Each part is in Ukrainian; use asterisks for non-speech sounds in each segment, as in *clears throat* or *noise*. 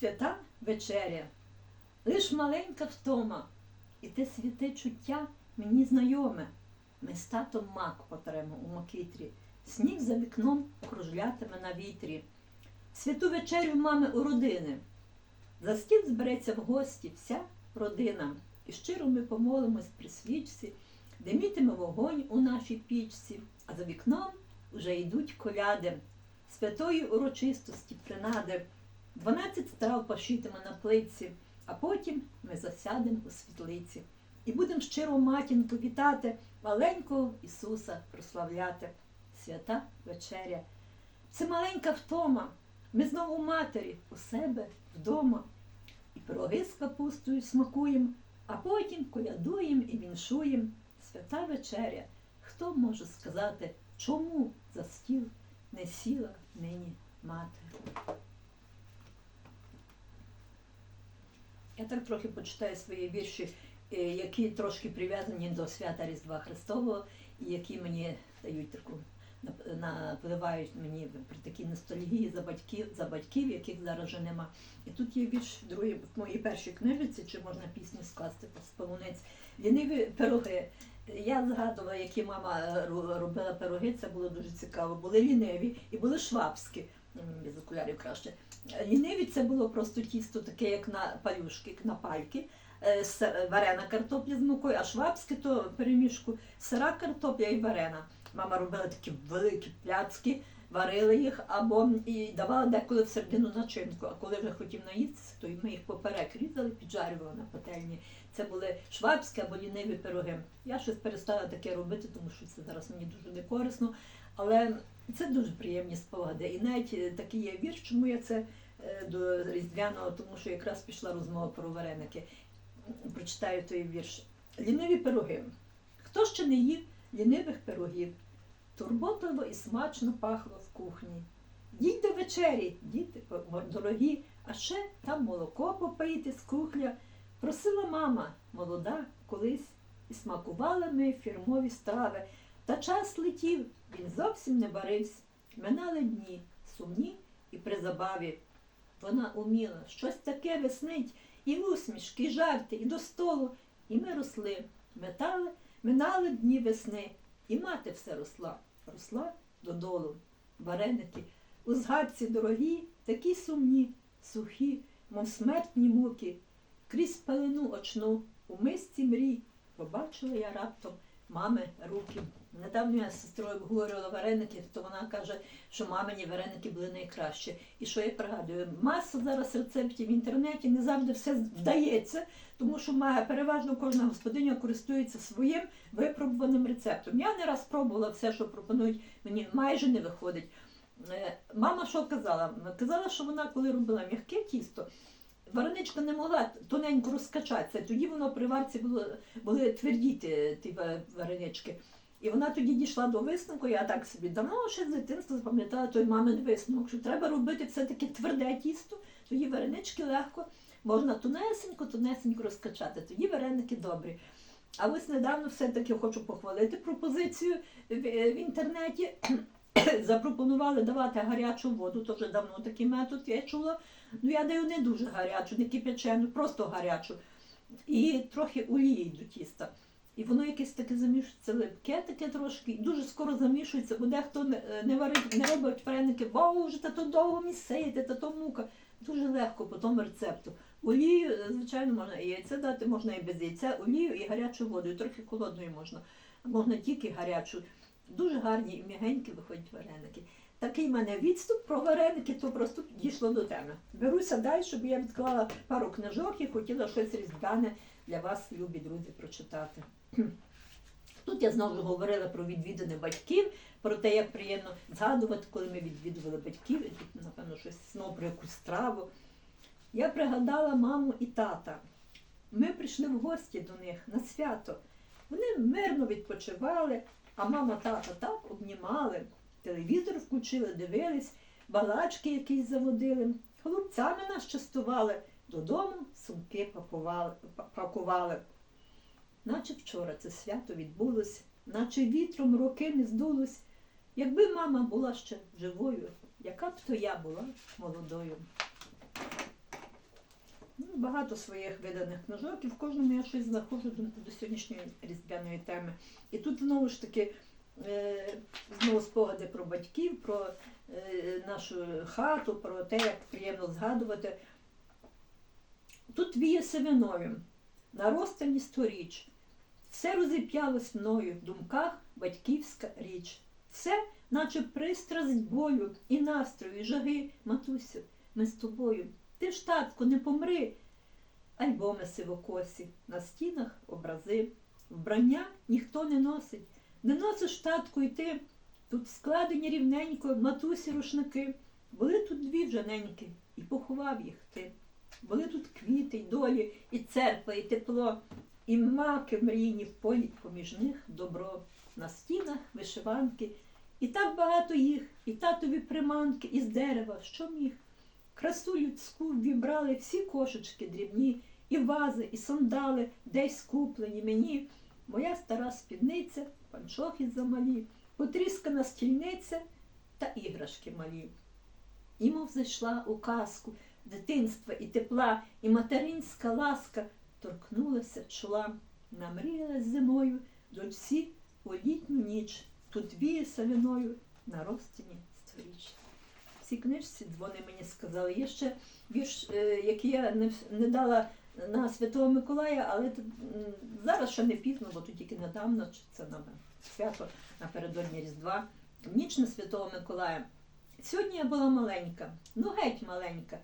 свята вечеря, лиш маленька втома, і те святе чуття мені знайоме. Ми з татом мак потремо у макітрі, сніг за вікном кружлятиме на вітрі. Святу вечерю мами у родини. За стіл збереться в гості вся родина, і щиро ми помолимось при свічці, димітиме вогонь у нашій пічці, а за вікном уже йдуть коляди, святої урочистості принади. Дванадцять страв пашітиме на плиці, а потім ми засядемо у світлиці і будемо щиро матінку вітати, маленького Ісуса прославляти. Свята вечеря. Це маленька втома. Ми знову матері, у себе вдома. І пироги з капустою смакуємо, а потім колядуємо і віншуємо. Свята вечеря. Хто може сказати, чому за стіл не сіла нині мати? Я так трохи почитаю свої вірші, е, які трошки прив'язані до свята Різдва Христового, і які мені дають таку напливають мені при такій ностальгії за батьків, за батьків, яких зараз вже нема. І тут є вірш в другій, в моїй першій книжці, чи можна пісню скласти з полуниць. Ліниві пироги. Я згадувала, які мама е, робила пироги, це було дуже цікаво. Були ліниві і були швабські, без окулярів краще. Ліниві це було просто тісто, таке, як на палюшки, на пальки, е, варена картопля з мукою, а швабське то перемішку сира картопля і варена. Мама робила такі великі пляцки, варила їх або і давала деколи всередину начинку. А коли вже хотів наїстися, то ми їх поперек різали, піджарювали на пательні. Це були швабські або ліниві пироги. Я щось перестала таке робити, тому що це зараз мені дуже не корисно. Але це дуже приємні спогади. І навіть е, такий є вірш, чому я це е, до Різдвяного, тому що якраз пішла розмова про вареники. Прочитаю той вірш. Ліниві пироги. Хто ще не їв лінивих пирогів? Турботливо і смачно пахло в кухні. Їдь до вечері, діти дорогі, а ще там молоко попити з кухля. Просила мама, молода, колись, і смакували ми фірмові страви. Та час летів, він зовсім не барився. Минали дні, сумні і при забаві. Вона уміла щось таке веснить, і усмішки, і жарти, і до столу. І ми росли, метали, минали дні весни, і мати все росла, росла додолу. Вареники у згадці дорогі, такі сумні, сухі, мов смертні муки. Крізь пелену очну у мисці мрій побачила я раптом мами руки. Недавно я з сестрою обговорювала вареники, то вона каже, що мамині вареники були найкращі. І що я пригадую, маса зараз рецептів в інтернеті, не завжди все вдається, тому що має переважно кожна господиня користується своїм випробуваним рецептом. Я не раз пробувала все, що пропонують, мені майже не виходить. Е, Мама що казала? Казала, що вона, коли робила м'яке тісто, вареничка не могла тоненько розкачатися. Тоді воно при варці було, були тверді ті варенички. І вона тоді дійшла до висновку, я так собі давно ще з дитинства запам'ятала той мамин висновок, що треба робити все-таки тверде тісто, тоді варенички легко, можна тонесенько, тонесенько розкачати, тоді вареники добрі. А ось недавно все-таки хочу похвалити пропозицію в, в інтернеті. *coughs* Запропонували давати гарячу воду, то вже давно такий метод я чула. Ну я даю не дуже гарячу, не кип'ячену, просто гарячу. І трохи олії до тіста. І воно якесь таке замішується липке, таке трошки, і дуже скоро замішується, бо дехто не, не варить, не робить вареники, вау, вже та то довго місеєте, та то мука. Дуже легко по тому рецепту. Олію, е, звичайно, можна і яйце дати, можна і без яйця, олію і гарячу воду, і трохи холодною можна. Можна тільки гарячу. Дуже гарні і м'ягенькі виходять вареники. Такий в мене відступ про вареники, то просто дійшло до теми. Беруся далі, щоб я відклала пару книжок і хотіла щось різдвяне для вас, любі друзі, прочитати. *clears throat* Тут я знову говорила про відвідини батьків, про те, як приємно згадувати, коли ми відвідували батьків, тут, напевно, щось знову про якусь страву. Я пригадала маму і тата. Ми прийшли в гості до них на свято. Вони мирно відпочивали, а мама тата так обнімали, телевізор включили, дивились, балачки якісь заводили, хлопцями нас частували, додому сумки пакували, пакували. Наче вчора це свято відбулось, наче вітром роки не здулось. Якби мама була ще живою, яка б то я була молодою. Ну, багато своїх виданих книжок, і в кожному я щось знаходжу до, до сьогоднішньої різдвяної теми. І тут знову ж таки е, знову спогади про батьків, про е, нашу хату, про те, як приємно згадувати. Тут віє сивиною, на розстані сторіч. Все розіп'ялось мною в думках батьківська річ. Все, наче пристрасть бою і настрою, і жаги, матусю, ми з тобою. Ти ж, татку, не помри. Альбоми сивокосі, на стінах образи. Вбрання ніхто не носить. Не носиш татку і ти. Тут складені рівненько матусі рушники. Були тут дві жененьки, і поховав їх ти. Були тут квіти, й долі, і церква, і тепло, і маки мрійні в полі поміж них добро. На стінах вишиванки, і так багато їх, і татові приманки із дерева, що міг. Красу людську вібрали всі кошечки дрібні, і вази, і сандали, десь куплені мені. Моя стара спідниця, панчохи замалі, потріскана стільниця та іграшки малі. І мов зайшла у казку дитинства і тепла, і материнська ласка торкнулася чола, намріялась зимою дочці у літню ніч, тут віє саліною на розтіні сторіч. Цій книжці вони мені сказали. Є ще вірш, е, який я не, дала на Святого Миколая, але зараз ще не пізно, бо тут тільки недавно, чи це на свято напередодні Різдва. Ніч на Святого Миколая. Сьогодні я була маленька, ну геть маленька.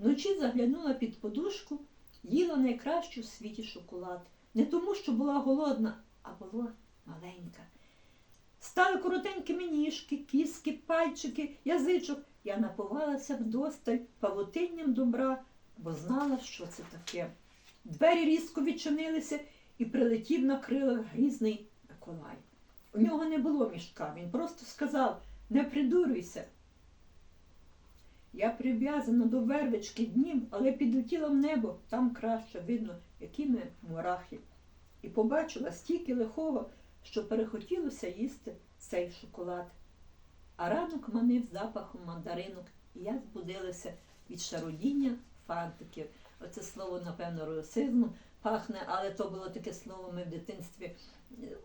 Вночі заглянула під подушку, їла найкращу в світі шоколад. Не тому, що була голодна, а була маленька. Стали коротенькими ніжки, кіски, пальчики, язичок. Я напувалася вдосталь павутинням добра, бо знала, що це таке. Двері різко відчинилися і прилетів на крилах грізний Миколай. У нього не було мішка, він просто сказав не придурюйся. Я прив'язана до вервички днів, але підлетіла в небо, там краще видно, які ми мурахи. І побачила стільки лихого, що перехотілося їсти цей шоколад. А ранок манив запахом мандаринок, і я збудилася від шародіння фантиків. Оце слово, напевно, русизму пахне, але то було таке слово ми в дитинстві. е,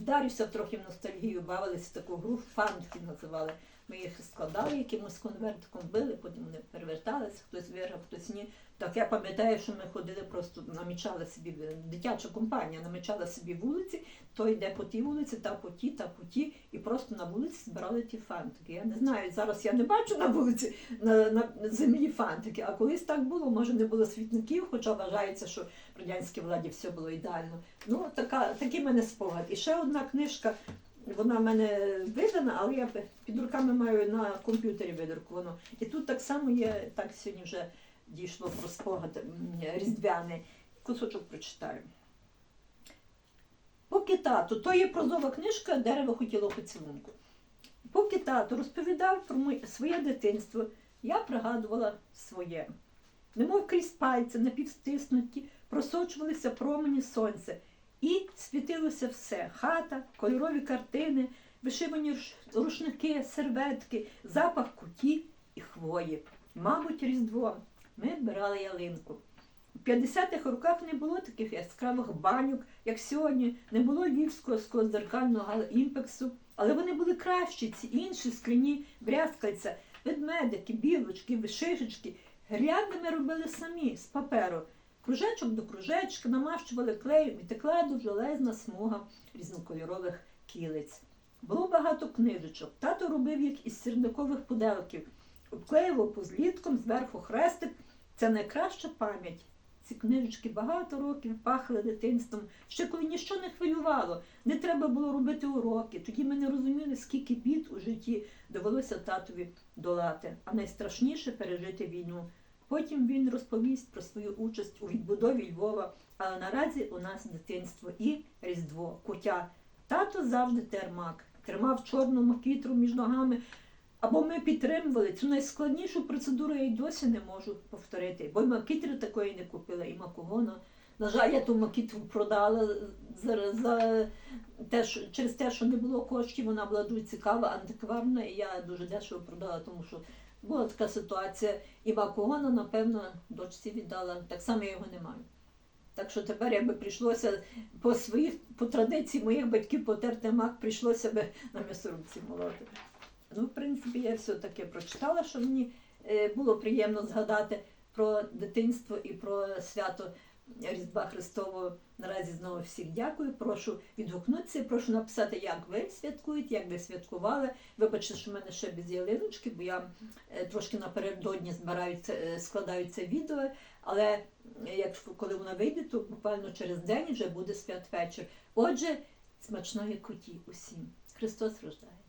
Вдарюся трохи в ностальгію, бавилися таку гру, фантики називали. Ми їх складали якимось конвертиком, били, потім вони переверталися, хтось виграв, хтось ні. Так я пам'ятаю, що ми ходили просто намічали собі е, дитяча компанія, намічала собі вулиці, то йде по тій вулиці, та по тій, та по тій, і просто на вулиці збирали ті фантики. Я не знаю, зараз я не бачу на вулиці на, на землі фантики, а колись так було, може не було світників, хоча вважається, що в радянській владі все було ідеально. Ну, така, такий мене спогад. І ще одна книжка, вона в мене видана, але я під руками маю на комп'ютері видруковано. І тут так само є, так сьогодні вже дійшло про спогад різдвяний. Кусочок прочитаю. Поки тато, то є прозова книжка Дерево хотіло поцілунку. Поки тато розповідав про своє дитинство, я пригадувала своє. Немов крізь пальці напівстиснуті, просочувалися промені сонця, і світилося все хата, кольорові картини, вишивані рушники, серветки, запах куті і хвої. Мабуть, Різдво. Ми вбирали ялинку. У 50-х роках не було таких яскравих баньок, як сьогодні, не було львівського склозеркального імпексу, але вони були кращі, ці інші скрині, брязкальця, ведмедики, білочки, вишишечки. Грядними робили самі з паперу. Кружечок до кружечка намащували клеєм і текла дуже лезна смуга різнокольорових кілиць. Було багато книжечок. Тато робив їх із сірникових пуделків, обклеював позлітком, зверху хрестик. Це найкраща пам'ять. Ці книжечки багато років пахли дитинством, ще коли ніщо не хвилювало, не треба було робити уроки. Тоді ми не розуміли, скільки бід у житті довелося татові долати, а найстрашніше пережити війну. Потім він розповість про свою участь у відбудові Львова, але наразі у нас дитинство і Різдво, кутя. Тато завжди термак, тримав чорну макітру між ногами. Або ми підтримували цю найскладнішу процедуру, я й досі не можу повторити, бо й макітри такої не купила, і макогона На жаль, я ту макітву продала за, за те, що, через те, що не було коштів, вона була дуже цікава, антикварна, і я дуже дешево продала, тому що була така ситуація. І макогона, напевно, дочці віддала. Так само я його не маю. Так що тепер, якби прийшлося по своїх, по традиції моїх батьків потерти мак, прийшлося би на м'ясорубці молоти. Ну, в принципі, я все таки прочитала, що мені е, було приємно згадати про дитинство і про свято Різдва Христового. Наразі знову всіх дякую. Прошу відгукнутися, прошу написати, як ви святкуєте, як ви святкували. Вибачте, що в мене ще без ялиночки, бо я е, трошки напередодні збираю це, е, складаю це відео, але е, як коли вона вийде, то буквально через день вже буде святвечір. Отже, смачної куті усім. Христос рождає.